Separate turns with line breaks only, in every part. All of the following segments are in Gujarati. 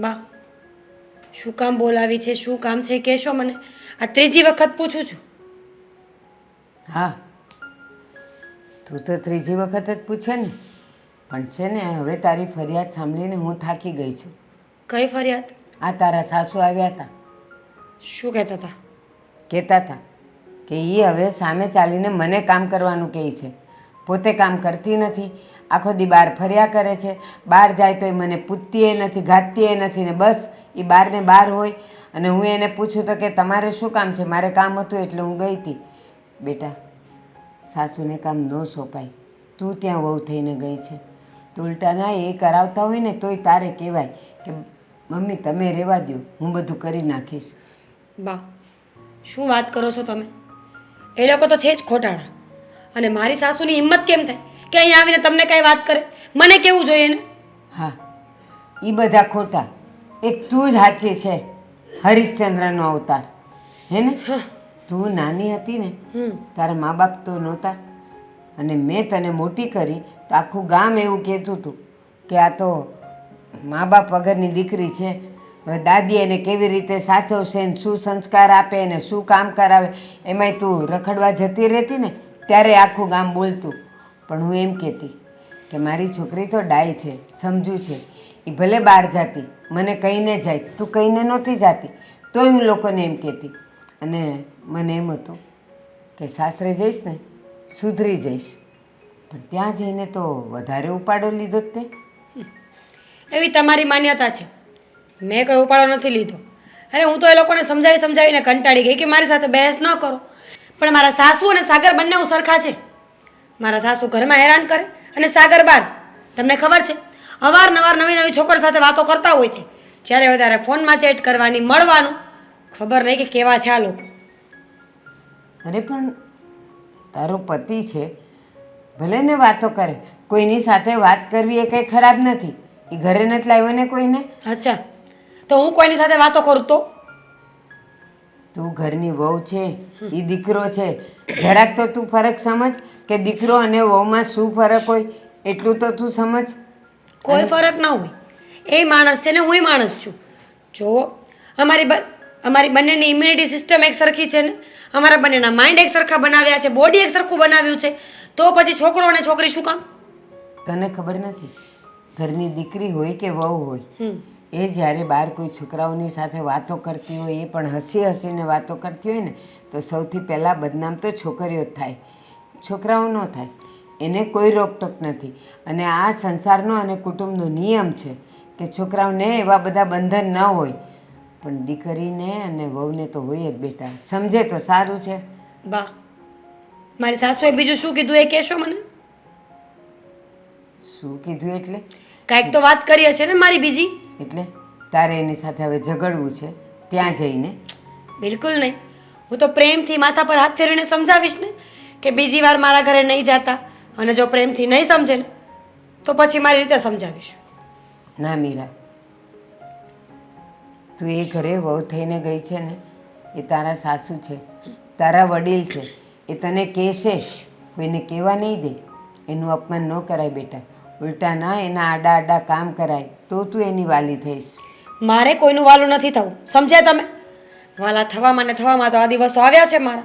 બા શું કામ બોલાવી છે શું કામ છે કહેશો મને. આ ત્રીજી વખત પૂછું છું.
હા. તું તો ત્રીજી વખત જ પૂછે ને. પણ છે ને હવે તારી ફરિયાદ સાંભળીને હું થાકી ગઈ છું.
કઈ ફરિયાદ?
આ તારા સાસુ આવ્યા હતા.
શું કહેતા હતા?
કહેતા હતા કે એ હવે સામે ચાલીને મને કામ કરવાનું કહે છે. પોતે કામ કરતી નથી. આખો દી બહાર ફર્યા કરે છે. બહાર જાય તો એ મને પૂછતીએ નથી ગાતીએ નથી ને બસ એ બહારને બહાર હોય. અને હું એને પૂછું તો કે તમારે શું કામ છે? મારે કામ હતું એટલે હું ગઈ હતી બેટા, સાસુને કામ ન સોંપાય. તું ત્યાં વહુ થઈને ગઈ છે. તો ઉલટાના એ કરાવતા હોય ને તોય તારે કહેવાય કે, મમ્મી, તમે રહેવા દો હું બધું કરી નાખીશ.
બા, શું વાત કરો છો તમે? એ લોકો તો છે જ ખોટાડા અને મારી સાસુની હિંમત કેમ થાય કે અહીંયા આવીને તમને કઈ વાત કરે? મને કેવું જોઈએ ને
હા એ બધા ખોટા. એક તું જ સાચી છે હરિશ્ચંદ્રનો અવતાર. હે ને? તું નાની હતી ને તારા મા બાપ તો નહોતા. અને મેં તને મોટી કરી તો આખું ગામ એવું કહેતું હતું કે આ તો મા બાપ વગરની દીકરી છે. હવે દાદી એને કેવી રીતે સાચવશે ને શું સંસ્કાર આપે ને શું કામ કરાવે એમાંય તું રખડવા જતી રહેતી ને ત્યારે આખું ગામ બોલતું. પણ હું એમ કહેતી કે મારી છોકરી તો ડાય છે, સમજુ છે. એ ભલે બહાર જાતી, મને કહીને જાય, તું કહીને નહોતી જાતી, તોય હું લોકોને એમ કહેતી. અને મને એમ હતું કે સાસરે જઈશ ને, સુધરી જઈશ. પણ ત્યાં જઈને તો વધારે ઉપાડો લીધો જ તે.
એવી તમારી માન્યતા છે. મેં કોઈ ઉપાડો નથી લીધો. અરે હું તો એ લોકોને સમજાવી સમજાવીને કંટાળી ગઈ કે મારી સાથે બહેસ ન કરો. પણ મારા સાસુ અને સાગર બંને હું સરખા છે. મારા સાસુ ઘરમાં હેરાન કરે અને સાગર બાર. તમને ખબર છે અવારનવાર નવી નવી છોકરી સાથે વાતો કરતા હોય છે. જ્યારે વધારે ફોનમાં ચેટ કરવાની મળવાનું ખબર નહીં કે કેવા છે આ લોકો.
અરે પણ તારો પતિ છે ભલે ને વાતો કરે કોઈની સાથે વાત કરવી એ કંઈ ખરાબ નથી. એ ઘરે નથી લાવ્યો ને કોઈને?
અચ્છા. તો હું કોઈની સાથે વાતો કરું તો?
તું ઘરની વહુ છે એ દીકરો છે. જરાક તો તું ફરક સમજ કે દીકરો અને વહુમાં શું ફરક હોય એટલું તો તું સમજ.
કોઈ ફરક ના હોય. એ માણસ છે ને હું માણસ છું. જો અમારી અમારી બંનેની ઇમ્યુનિટી સિસ્ટમ એક સરખી છે ને અમારા બંનેના માઇન્ડ એક સરખા બનાવ્યા છે બોડી એક સરખું બનાવ્યું છે તો પછી છોકરો અને છોકરી શું કામ?
તને ખબર નથી ઘરની દીકરી હોય કે વહુ હોય એ જ્યારે બહાર કોઈ છોકરાઓની સાથે વાતો કરતી હોય એ પણ હસી હસીને વાતો કરતી હોય ને તો સૌથી પહેલાં બદનામ તો છોકરીઓ જ થાય. છોકરાઓ ન થાય. એને કોઈ રોકટોક નથી. અને આ સંસારનો અને કુટુંબનો નિયમ છે કે છોકરાઓને એવા બધા બંધન ન હોય. પણ દીકરીને અને વહુને તો હોય જ બેટા. સમજે તો સારું છે.
બા મારી સાસુએ બીજું શું કીધું એ કહેશો મને?
શું કીધું એટલે?
કાંઈક તો વાત કરી હશે ને મારી બીજી?
એટલે તારે એની સાથે હવે ઝઘડવું છે ત્યાં જઈને.
બિલકુલ નહીં. હું તો પ્રેમથી માથા પર હાથ ફેરવીને સમજાવીશ ને કે બીજી વાર મારા ઘરે નહીં જાતા અને જો પ્રેમથી નહીં સમજે ને તો પછી મારી રીતે સમજાવીશ.
ના મીરા. તું એ ઘરે વહુ થઈને ગઈ છે ને એ તારા સાસુ છે તારા વડીલ છે એ તને કહેશે કોઈને કહેવા નહીં દે. એનું અપમાન ન કરાય બેટા. ઉલટા ના એના આડા આડા કામ કરાય તો તું એની વાલી થઈશ.
મારે કોઈનું વાલું નથી થવું. સમજ્યા તમે? વાલા થવામાં ને થવામાં તો આ દિવસો આવ્યા છે મારા.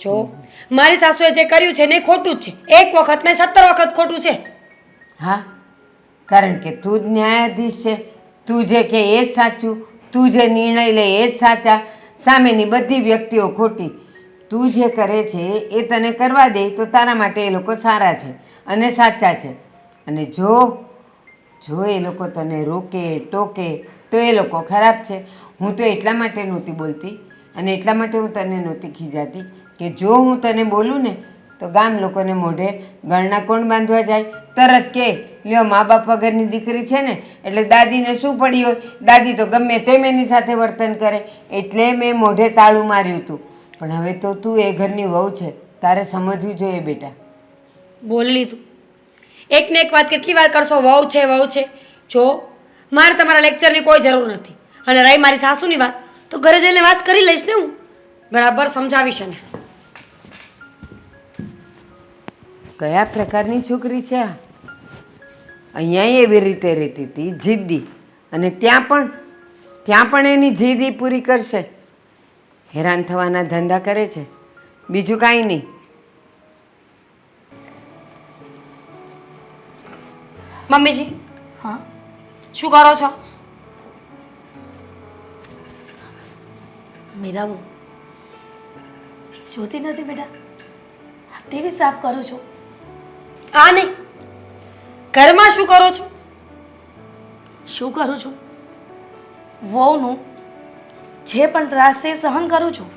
જો મારી સાસુએ જે કર્યું છે ને એ ખોટું જ છે. એક વખત ને સત્તર વખત ખોટું છે.
હા કારણ કે તું જ ન્યાયાધીશ છે. તું જે કે એ જ સાચું. તું જે નિર્ણય લે એ જ સાચા. સામેની બધી વ્યક્તિઓ ખોટી. તું જે કરે છે એ તને કરવા દે તો તારા માટે એ લોકો સારા છે અને સાચા છે. અને જો જો એ લોકો તને રોકે, ટોકે, તો એ લોકો ખરાબ છે. હું તો એટલા માટે નહોતી બોલતી અને એટલા માટે હું તને નહોતી ખીજાતી કે જો હું તને બોલું ને, તો ગામ લોકોને મોઢે ગળના કોણ બાંધવા જાય? તરત કે, લ્યો, મા બાપ વગરની દીકરી છે ને, એટલે દાદીને શું પડી હોય? દાદી તો ગમે તેમ એની સાથે વર્તન કરે. એટલે મેં મોઢે તાળું માર્યું હતું પણ હવે તો તું એ ઘરની વહુ છે. તારે સમજવું જોઈએ બેટા.
બોલ લીધું. એક ને એક વાત કેટલી વાર કરશો? વહુ છે વહુ છે. જો, મારે તમારા લેક્ચરની કોઈ જરૂર નથી. અને રહી મારી સાસુની વાત, તો ઘરે જઈને વાત કરી લઈશ ને હું. બરાબર, સમજાવીશ એને.
કયા પ્રકારની છોકરી છે આ? અહીંયા એવી રીતે રહેતી હતી, જિદ્દી. અને ત્યાં પણ ત્યાં પણ એની જીદ પૂરી કરશે. હેરાન થવાના ધંધા કરે છે. બીજું કાંઈ નહીં.
મમ્મીજી
હા.
શું કરો છો?
મીરાબુ જોતી નથી બેટા. ટીવી સાફ કરું છું.
આ નહીં. ઘરમાં શું કરો છો?
શું કરું છું? વહુનું જે પણ ત્રાસ છે સહન કરું છું.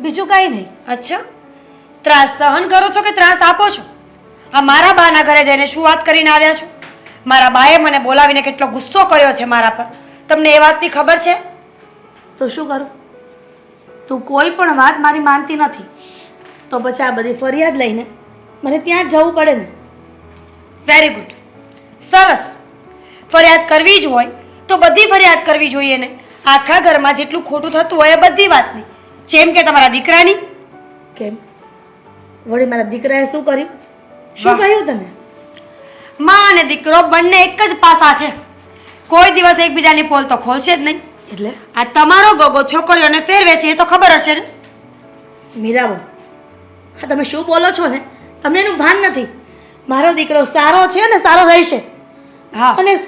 બીજું કાંઈ નહીં.
અચ્છા. ત્રાસ સહન કરો છો કે ત્રાસ આપો છો? આ મારા બાના ઘરે જઈને શું વાત કરીને આવ્યા છો? મારા બાએ મને બોલાવીને કેટલો ગુસ્સો કર્યો છે મારા પર. તમને એ વાતની ખબર છે?
તો શું કરું? તું કોઈ પણ વાત મારી માનતી નથી. તો પછી આ બધી ફરિયાદ લઈને મને ત્યાં જ જવું પડે ને.
વેરી ગુડ સરસ. ફરિયાદ કરવી જ હોય તો બધી ફરિયાદ કરવી જોઈએ ને. આખા ઘરમાં જેટલું ખોટું થતું હોય એ બધી વાતની. જેમ કે તમારા દીકરાની.
કેમ? વળી મારા દીકરાએ શું કર્યું? શું કહ્યું તમે?
માં અને દીકરો બંને એક જ પાસા છે. કોઈ દિવસ એકબીજાની પોલ તો ખોલશે જ નહીં.
એટલે?
આ તમારો ગોગો છોકરીઓને ફેરવે છે એ તો ખબર હશે ને?
મીરાબો હા તમે શું બોલો છો ને? તમને એનું ભાન નથી. મારો દીકરો સારો છે ને સારો રહેશે.
હા.
અને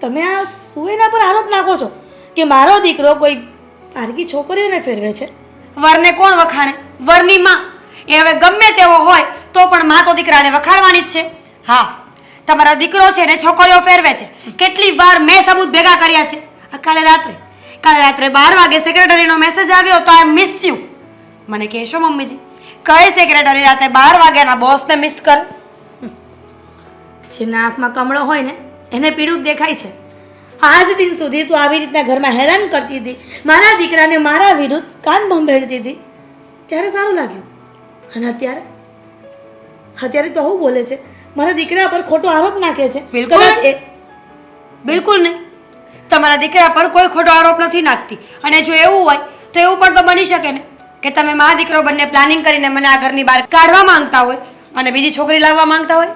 તમે આ સુવેના પર આરોપ નાખો છો કે મારો દીકરો કોઈ પારકી છોકરીઓને ફેરવે છે?
વરને કોણ વખાણે? વરની માં. એ હવે ગમે તેવો હોય, તો પણ માં તો દીકરાને વખાડવાની જ છે. હા, તમારો દીકરો છે ને છોકરીઓ ફેરવે છે. કેટલી વાર મેં સબૂત ભેગા કર્યા છે. કાલે રાત્રે કાલે રાત્રે બાર વાગે સેક્રેટરીનો મેસેજ આવ્યો તો આઈ મિસ યુ મને કહેશો મમ્મીજી, કઈ સેક્રેટરી રાતે બાર વાગ્યાના બોસને મિસ કર?
જેના આંખમાં કમળો હોય ને, એને પીડું દેખાય છે. આજ દિન સુધી તું આવી રીતના ઘરમાં હેરાન કરતી હતી. મારા દીકરાને મારા વિરુદ્ધ કાન ભંભેડતી હતી. ત્યારે સારું લાગ્યું. અને અત્યારે? અત્યારે તો હું બોલે છે મારા દીકરા પર ખોટો આરોપ નાખે છે.
બિલકુલ.
એ
બિલકુલ નહીં. તમારા દીકરા પર કોઈ ખોટો આરોપ નથી નાખતી. અને જો એવું હોય તો એવું પણ તો બની શકે ને. કે તમે મા દીકરો બંને પ્લાનિંગ કરીને મને આ ઘરની બહાર કાઢવા માંગતા હોય અને બીજી છોકરી લાવવા માંગતા હોય?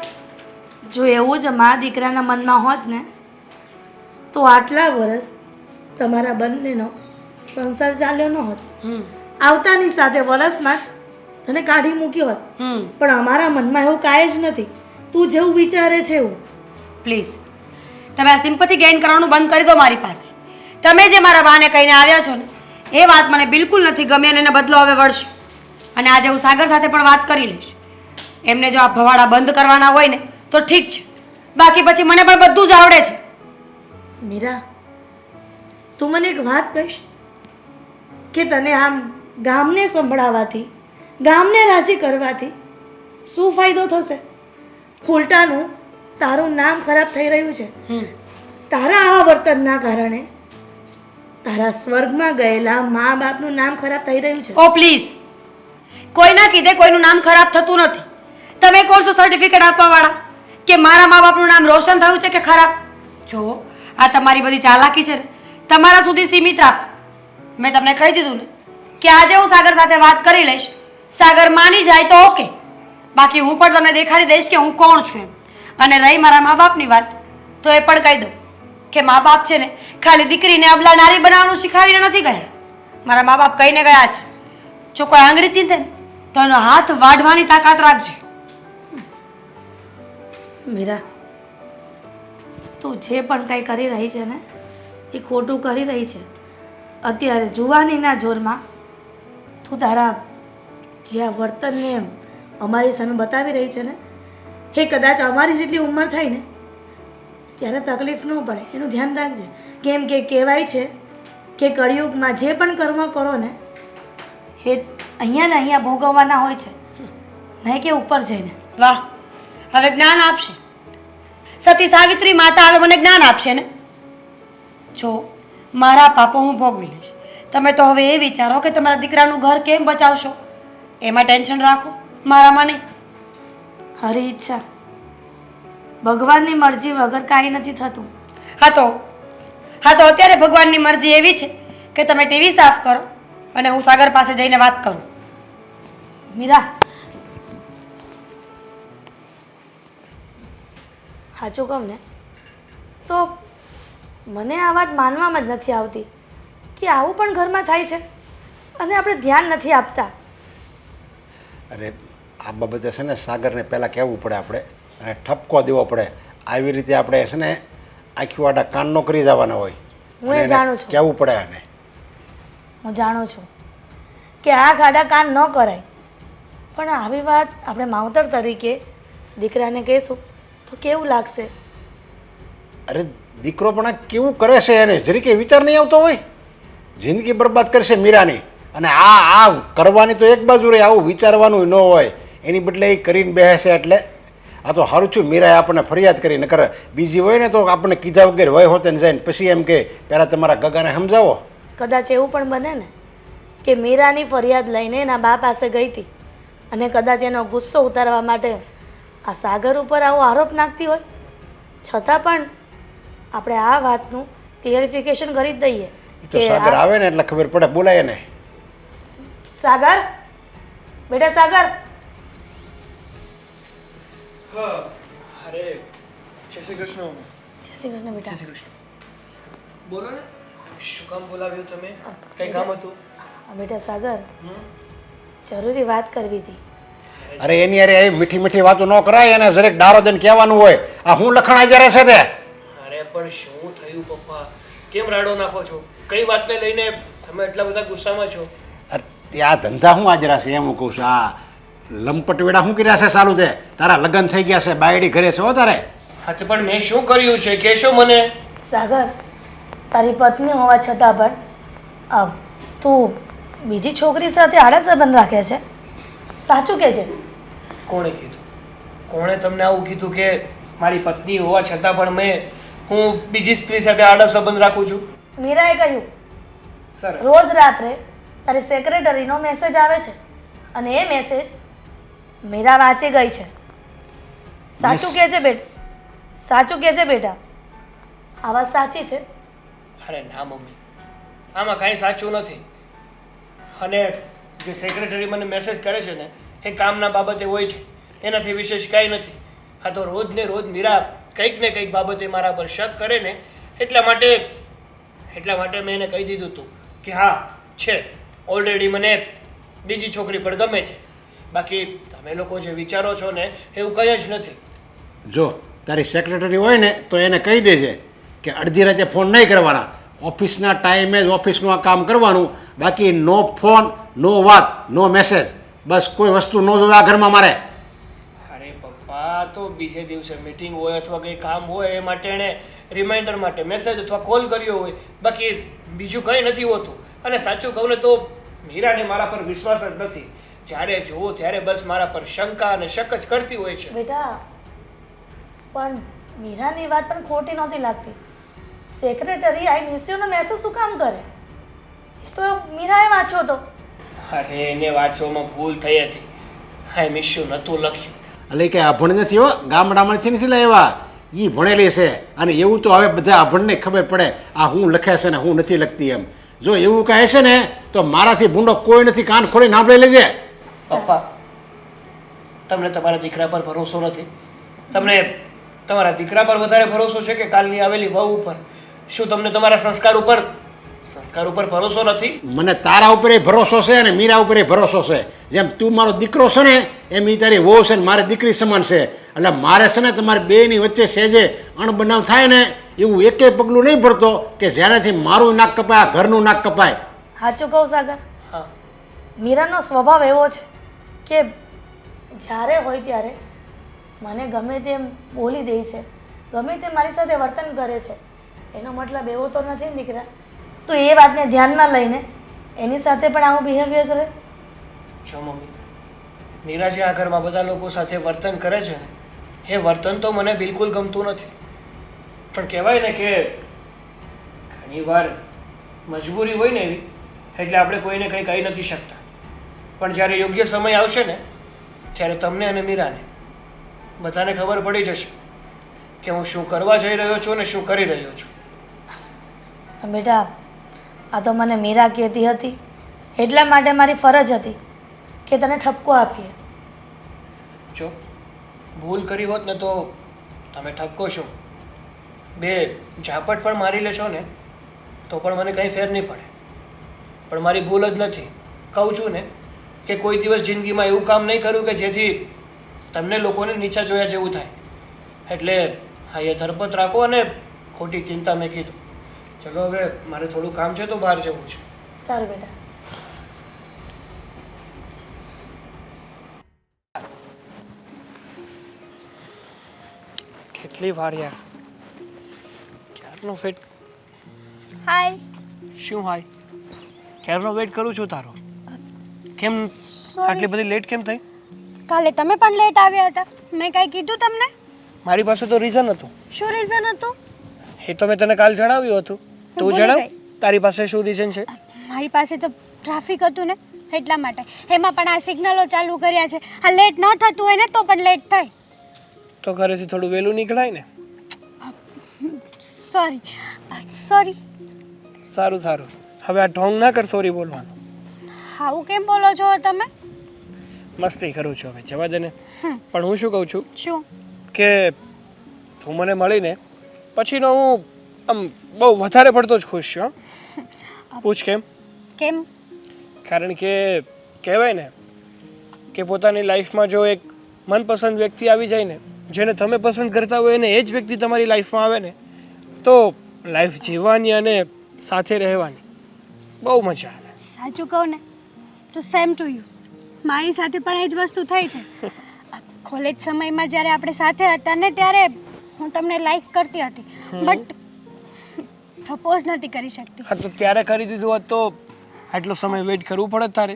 જો એવું જ મા દીકરાના મનમાં હોત ને તો આટલા વર્ષ તમારા બંનેનો સંસાર ચાલ્યો ન હોત. આવતાની સાથે વરસમાં જ તને કાઢી મૂક્યો હોત. પણ અમારા મનમાં એવું કાંઈ જ નથી. તું જેવું વિચારે છે એવું.
પ્લીઝ તમે આ સિમ્પથી ગેઇન કરવાનું બંધ કરી દો મારી પાસે. તમે જે મારા બાને કહીને આવ્યા છો ને એ વાત મને બિલકુલ નથી ગમી અને એને બદલો હવે વળશે. અને આજે હું સાગર સાથે પણ વાત કરી લઈશ. એમને જો આ ભવાડા બંધ કરવાના હોય ને તો ઠીક છે. બાકી પછી મને પણ બધું જ આવડે છે.
મીરા તું મને એક વાત કહીશ કે તને આમ ગામને સંભળાવવાથી ગામને રાજી કરવાથી શું ફાયદો થશે? ઉલટાનું તારું નામ ખરાબ થઈ રહ્યું છે. તારા આવા વર્તનના કારણે તારા સ્વર્ગમાં ગયેલા મા બાપનું નામ ખરાબ થઈ રહ્યું છે.
ઓ પ્લીઝ કોઈના કીધે કોઈનું નામ ખરાબ થતું નથી. તમે કોણ છો સર્ટિફિકેટ આપવાવાળા? કે મારા મા બાપનું નામ રોશન થયું છે કે ખરાબ? જો આ તમારી બધી ચાલાકી છે તમારા સુધી સીમિત રાખો. મેં તમને કહી દીધું ને કે આજે હું સાગર સાથે વાત કરી લઈશ. સાગર માની જાય તો ઓકે. બાકી હું પણ તમને દેખાડી દઈશ કે હું કોણ છું એમ. અને રહી મારા મા બાપની વાત, તો એ પણ કહી દઉં કે મા બાપ છે ને, ખાલી દીકરીને અબલા નારી બનાવવાનું શીખવાડીને નથી ગયા. મારા મા બાપ કહીને ગયા છે, જો કોઈ આંગળી ચીંધે ને, તો એનો હાથ વાઢવાની તાકાત રાખજે.
મીરા, તું જે પણ કંઈ કરી રહી છે ને, એ ખોટું કરી રહી છે. અત્યારે જુવાનીના જોરમાં તું તારા જે આ વર્તનને અમારી સામે બતાવી રહી છે ને, એ કદાચ અમારી જેટલી ઉંમર થાય ને, ત્યારે તકલીફ ન પડે. એનું ધ્યાન રાખજે. કેમ કે કહેવાય છે કે કળિયુગમાં જે પણ કર્મ કરો ને, એ અહીંયા ને અહીંયા ભોગવવાના હોય છે. નહીં કે ઉપર જઈને.
વાહ, હવે જ્ઞાન આપશે. સતી સાવિત્રી માતા હવે મને જ્ઞાન આપશે ને? જો, મારા પાપો હું ભોગવી લઈશ. તમે તો હવે એ વિચારો કે તમારા દીકરાનું ઘર કેમ બચાવશો? એમાં ટેન્શન રાખો મારામાં નહીં.
હરી ઈચ્છા. ભગવાનની મરજી વગર કાંઈ નથી થતું.
હા તો હા તો અત્યારે ભગવાનની મરજી એવી છે કે તમે ટીવી સાફ કરો અને હું સાગર પાસે જઈને વાત કરું.
મીરા. સાચું કહું ને તો મને આ વાત માનવામાં જ નથી આવતી કે આવું પણ ઘરમાં થાય છે અને આપણે ધ્યાન નથી આપતા.
અરે આ બાબતે છે ને સાગરને પહેલાં કહેવું પડે આપણે અને ઠપકો દેવો પડે. આવી રીતે આપણે છે ને આખી વાડા કાનનો કરી જવાના હોય.
હું એ જાણું છું.
કહેવું પડે એને
હું જાણું છું કે આ ગાડા કાન ન કરાય. પણ આવી વાત આપણે માવતર તરીકે દીકરાને કહીશું તો કેવું લાગશે?
અરે દીકરો પણ આ કેવું કરે છે એને? જરીકે વિચાર નહીં આવતો હોય. જિંદગી બરબાદ કરશે મીરાની. અને આ આ કરવાની તો એક બાજુ રહે આવું વિચારવાનું ન હોય. એની બદલે એ કરીને બેસે એટલે આ તો સારું થયું. મીરાએ આપણને ફરિયાદ કરી નકર બીજી હોય ને તો આપણને કીધા વગર હોય હોતે ને જાય ને પછી એમ કે પહેલાં તમારા ગગાને સમજાવો.
કદાચ એવું પણ બને ને કે મીરાની ફરિયાદ લઈને એના બા પાસે ગઈ હતી. અને કદાચ એનો ગુસ્સો ઉતારવા માટે આ સાગર ઉપર આવો આરોપ નાખતી હોય. છતાં પણ આપણે આ વાતનું ક્લિયરિફિકેશન કરી જ દઈએ કે
સાગર આવે ને એટલે ખબર પડે બોલાય એને.
સાગર? બેટા સાગર?
હા અરે જય શ્રી કૃષ્ણ.
જય શ્રી કૃષ્ણ
જય
બેટા
શ્રી કૃષ્ણ. બોલો ને શું કામ બોલાવ્યું તમે? કઈ કામ હતું?
આ બેટા સાગર? જરૂરી વાત કરવી હતી.
અરે એની અરે એ મીઠી મીઠી વાતો ન કરાય એને જરેક ડારો દઈને કહેવાનું હોય. આ હું લખણા જરે છે તે?
અરે પણ શું થયું પપ્પા? કેમ રાડો નાખો છો? કઈ વાતને લઈને તમે એટલા બધા ગુસ્સામાં છો?
તે આ ધંધા હું આજરા છે એમ હું કહું છું આ લંપટ વેડા શું કર્યા છે સારું છે તારા લગ્ન થઈ ગયા છે બાયડી ઘરે છે હો તારે.
હા તો પણ મેં શું કર્યું છે? કહેશો મને.
સાગર તારી પત્ની હોવા છતાં પણ આ તું બીજી છોકરી સાથે આડા સંબંધ રાખે છે? સાચું કે છે?
કોણે કીધું? કોણે તમને આવું કીધું કે મારી પત્ની હોવા છતાં પણ મેં હું બીજી સ્ત્રી સાથે આડા સંબંધ રાખું છું?
મીરાએ કહ્યું
સર
રોજ રાત્રે તારી સેક્રેટરીનો મેસેજ આવે છે. અને એ મેસેજ મીરા વાંચી ગઈ છે. સાચું કે છે બેટા? સાચું કે છે બેટા? આ વાત સાચી છે?
અરે ના મમ્મી. આમાં કાંઈ સાચું નથી. અને જે સેક્રેટરી મને મેસેજ કરે છે ને એ કામના બાબતે હોય છે. એનાથી વિશેષ કાંઈ નથી. આ તો રોજ ને રોજ મીરા કંઈક ને કંઈક બાબતે મારા પર શક કરે ને એટલા માટે એટલા માટે મેં એને કહી દીધું હતું કે હા છે. ઓલરેડી મને બીજી છોકરી પણ ગમે છે. બાકી તમે લોકો જે વિચારો છો ને એવું કંઈ જ નથી.
જો તારી સેક્રેટરી હોય ને તો એને કહી દેજે કે અડધી રાતે ફોન નહીં કરવાના. ઓફિસના ટાઈમે જ ઓફિસનું આ કામ કરવાનું. બાકી નો ફોન નો વાત નો મેસેજ બસ કોઈ વસ્તુ ન જોવે આ ઘરમાં મારે.
અરે પપ્પા તો બીજે દિવસે મીટિંગ હોય અથવા કંઈ કામ હોય એ માટે એણે રિમાઇન્ડર માટે મેસેજ અથવા કોલ કર્યો હોય. બાકી બીજું કંઈ નથી હોતું. અને સાચું કહું ને તો મીરાને મારા પર વિશ્વાસ જ નથી. જ્યારે જોવો ત્યારે બસ મારા પર શંકા અને શક જ કરતી હોય છે.
બેટા પણ મીરાની વાત પણ ખોટી નહોતી લાગતી. સેક્રેટરી આઈ મિસ યુનો મેસેજ શું કામ કરે? તો મીરાએ વાંચ્યો હતો.
અરે એને વાંચવામાં ભૂલ થઈ હતી. હા મિસ્યુ નહોતું લખ્યું.
એટલે કે આભણ નથી હો ગામડામાંથી નથી લાવ્યા. એ ભણેલી છે અને એવું તો હવે બધા અભણને ખબર પડે. આ હું લખે છે ને હું નથી લખતી એમ. જો એવું કહે છે ને, તો મારાથી ભૂંડો કોઈ નથી, કાન ખોલી સાંભળી લેજે.
પપ્પા તમને તમારા દીકરા પર ભરોસો નથી. તમને તમારા દીકરા પર વધારે ભરોસો છે કે કાલની આવેલી વહુ ઉપર? શું તમને તમારા સંસ્કાર ઉપર સંસ્કાર ઉપર ભરોસો નથી.
મને તારા ઉપર એ ભરોસો છે અને મીરા ઉપર એ ભરોસો છે. જેમ તું મારો દીકરો છે ને એમ એ તારી વહુ છે ને મારી દીકરી સમાન છે. એટલે મારે છે ને તમારી બેની વચ્ચે સેજે અણબનાવ થાય ને એવું એકેય પગલું નહીં ભરતો કે જેનાથી મારું નાક કપાય આ ઘરનું નાક કપાય.
સાચું કહું સાગર?
હા.
મીરાનો સ્વભાવ એવો છે કે જ્યારે હોય ત્યારે મને ગમે તેમ બોલી દે છે. ગમે તે મારી સાથે વર્તન કરે છે. એનો મતલબ એવો તો નથી દીકરા. તો એ વાતને ધ્યાનમાં લઈને એની સાથે પણ આવું બિહેવિયર કરે?
જો મમ્મી મીરા જે આ ઘરમાં બધા લોકો સાથે વર્તન કરે છે ને એ વર્તન તો મને બિલકુલ ગમતું નથી. પણ કહેવાય ને કે ઘણી વાર મજબૂરી હોય ને એવી એટલે આપણે કોઈને કંઈ કહી નથી શકતા. પણ જ્યારે યોગ્ય સમય આવશે ને ત્યારે તમને અને મીરાને બધાને ખબર પડી જશે કે હું શું કરવા જઈ રહ્યો છું અને શું કરી રહ્યો છું.
બેટા આ તો મને મીરા કહેતી હતી. એટલા માટે મારી ફરજ હતી કે તને ઠપકો આપીએ.
જો, ભૂલ કરી હોત ને તો તમે ઠપકો છો. બે, ઝાપટ પણ મારી લેશો ને તો પણ મને કંઈ ફેર નહીં પડે. પણ મારી ભૂલ જ નથી. કહું છું ને કે કોઈ દિવસ જિંદગીમાં એવું કામ નહીં કર્યું કે જેથી તમને લોકોને નીચા જોયા જેવું થાય. એટલે હા, એ ધરપત રાખો અને ખોટી ચિંતા મેં કીધું. ચલો હવે મારે થોડું કામ છે તો બહાર જવું છે.
સારું બેટા.
કેટલી વાર યાર. ક્યારનો ફેટ
હાય
શું હાય ક્યારનો વેટ કરું છું તારો? કેમ આટલી બધી લેટ કેમ થઈ?
કાલે તમે પણ લેટ આવ્યા હતા. મેં કાંઈ કીધું તમને?
મારી પાસે તો રીઝન હતું.
શું રીઝન હતું?
એ તો મેં તને કાલ જણાવ્યું હતું. તું જણાવ તારી પાસે શું રીઝન છે?
મારી પાસે તો ટ્રાફિક હતું ને એટલા માટે. એમાં પણ આ સિગ્નલો ચાલુ કર્યા છે. આ લેટ ન થતું હોય ને તો પણ લેટ થાય.
તો ઘરેથી થોડું વહેલું નીકળાય ને?
સોરી સોરી
સારું સારું. હવે આ ઢોંગ ના કર સોરી બોલવાનું.
હાઉ કેમ બોલો છો તમે?
મસ્તી કરું છું હવે જવા દે ને. પણ હું શું કહું છું?
શું?
કે તું મને મળીને પછીનો હું આમ બહુ વધારે પડતો જ ખુશ છું હં? પૂછ કેમ?
કેમ?
કારણ કે કહેવાય ને કે પોતાની લાઈફમાં જો એક મનપસંદ વ્યક્તિ આવી જાય ને જેને તમે પસંદ કરતા હોય ને એ જ વ્યક્તિ તમારી લાઈફમાં આવે ને તો લાઈફ જીવવાની અને સાથે રહેવાની બહુ મજા આવે.
સાચું કહું ને તો સેમ ટુ યુ મારી સાથે પણ એ જ વસ્તુ થાય છે. કોલેજ સમયમાં જ્યારે આપણે સાથે હતા ને ત્યારે હું તમને લાઈક કરતી હતી. બટ પ્રપોઝ નથી કરી શકતી.
હા તો ત્યારે કરી દીધું હોત તો આટલો સમય વેઇટ કરવું પડે તારે.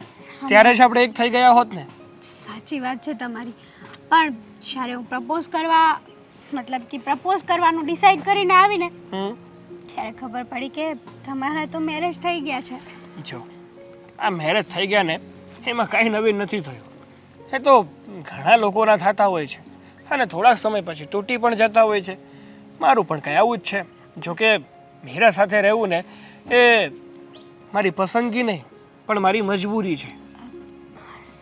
ત્યારે જ આપણે એક થઈ ગયા હોત ને.
સાચી વાત છે તમારી. પણ જ્યારે હું પ્રપોઝ કરવા મતલબ કે પ્રપોઝ કરવાનું ડિસાઈડ કરીને આવીને ત્યારે ખબર પડી કે તમારા તો મેરેજ થઈ ગયા છે.
જો આ મેરેજ થઈ ગયા ને એમાં કાંઈ નવીન નથી થયું. એ તો ઘણા લોકોના થતા હોય છે. અને થોડાક સમય પછી તૂટી પણ જતા હોય છે. મારું પણ કંઈ આવું જ છે. જોકે મીરા સાથે રહેવું ને એ મારી પસંદગી નહીં પણ મારી મજબૂરી છે.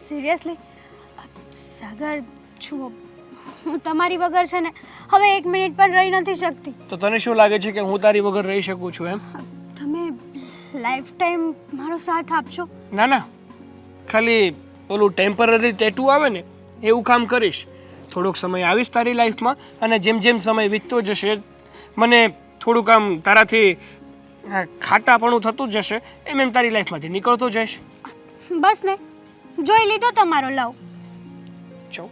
સિરિયસલી સાગર જુઓ હું તમારી વગર છે ને હવે એક મિનિટ પણ રહી નથી શકતી.
તો તને શું લાગે છે કે હું તારી વગર રહી શકું છું એમ?
તમે લાઈફ ટાઈમ મારો સાથ આપશો?
ના ના. ખાલી ઓલું ટેમ્પરરી ટેટુ આવે ને એવું કામ કરીશ. થોડોક સમય આવીશ તારી લાઈફમાં અને જેમ જેમ સમય વીતતો જશે મને થોડુંક આમ તારાથી ખાટાપણું થતું જ જશે. એમ એમ તારી લાઈફમાંથી નીકળતો જઈશ.
બસ ને. જોઈ લીધો તમારો લવ.
જો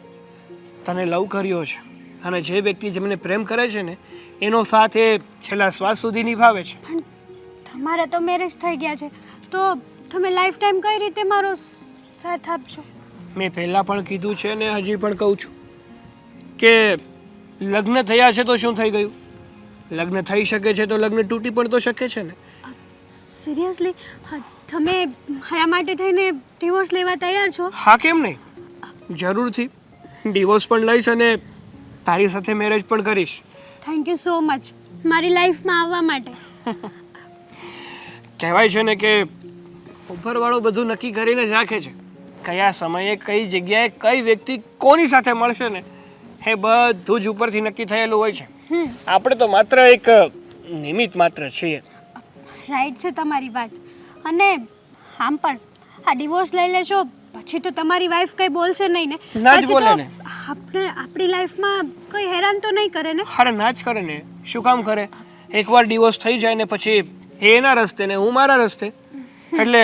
તને લવ કર્યો છે. અને જે વ્યક્તિ જેમને પ્રેમ કરે છે ને એનો સાથ છેલ્લા શ્વાસ સુધી નિભાવે છે.
પણ તમારા તો મેરેજ થઈ ગયા છે. તો તમે લાઈફ ટાઈમ કઈ રીતે મારો સાથ આપશો?
મેં પહેલાં પણ કીધું છે ને હજી પણ કહું છું કે લગ્ન થયા છે તો શું થઈ ગયું? લગ્ન થઈ શકે છે તો લગ્ન તૂટી પણ તો શકે છે ને?
સિરિયસલી તમે મારા માટે થઈને ડિવોર્સ લેવા તૈયાર છો?
હા કેમ નહીં? જરૂરથી. ડિવોર્સ પણ લઈશ અને તારી સાથે મેરેજ પણ કરીશ.
થેન્ક યુ સો મચ મારી લાઈફમાં આવવા માટે.
કહેવાય છે ને કે ઉપરવાળો બધું નક્કી કરીને જ રાખે છે. કયા સમયે કઈ જગ્યાએ કઈ વ્યક્તિ કોની સાથે મળશે ને? એ બધું જ ઉપરથી નક્કી થયેલું હોય છે. આપણે તો માત્ર એક નિમિત્ત માત્ર છીએ.
રાઈટ છે તમારી વાત. અને આમ પણ આ ડિવોર્સ લઈ લેશો પછી તો તમારી વાઈફ કંઈ બોલશે નહીં ને?
ના જ બોલે ને.
આપણે આપણી લાઈફમાં કોઈ હેરાન તો નહીં કરે ને?
અરે ના જ કરે ને. શું કામ કરે? એકવાર ડિવોર્સ થઈ જાય ને પછી એના રસ્તે ને હું મારા રસ્તે. એટલે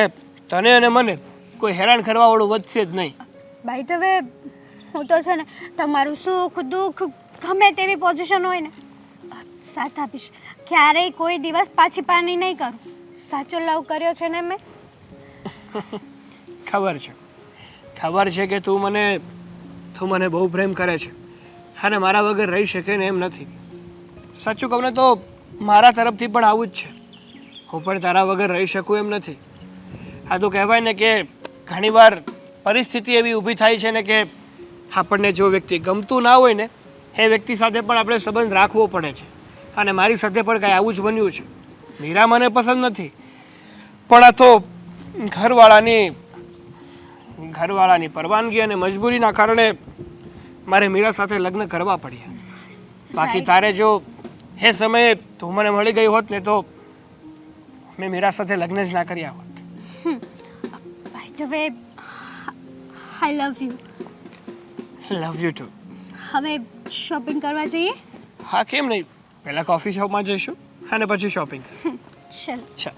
તને અને મને કોઈ હેરાન કરવાવાળું વધશે જ નહીં.
બાઈ હવે હું તો છે ને તમારું સુખ, દુઃખ ગમે તેવી પોઝિશન હોય ને, સાથ આપીશ. ક્યારેય કોઈ દિવસ પાછી પાની નહીં કરું. સાચો લવ કર્યો છે ને મેં?
ખબર છે. ખબર છે કે તું મને તું મને બહુ પ્રેમ કરે છે. અને મારા વગર રહી શકે ને એમ નથી. સાચું કહું ને તો મારા તરફથી પણ આવું જ છે. હું પણ તારા વગર રહી શકું એમ નથી. આ તો કહેવાય ને કે ઘણીવાર પરિસ્થિતિ એવી ઊભી થાય છે ને કે આપણને જો વ્યક્તિ ગમતું ના હોય ને, એ વ્યક્તિ સાથે પણ આપણે સંબંધ રાખવો પડે છે. અને મારી સાથે પણ કાંઈ આવું જ બન્યું છે. મીરા મને પસંદ નથી. પણ આ તો ઘરવાળાની ઘરવાળાની પરવાનગી અને મજબૂરીના કારણે મારે મીરા સાથે લગ્ન કરવા પડ્યા. બાકી તારે જો એ સમયે તું મને મળી ગઈ હોત ને તો મેં મીરા સાથે લગ્ન જ ના કર્યા હોત.
By the way I love you
love you too
હવે શોપિંગ કરવા જઈએ?
હા કેમ નહીં. પહેલાં કોફી શોપમાં જઈશું અને પછી શોપિંગ
ચલ.
ચાલ.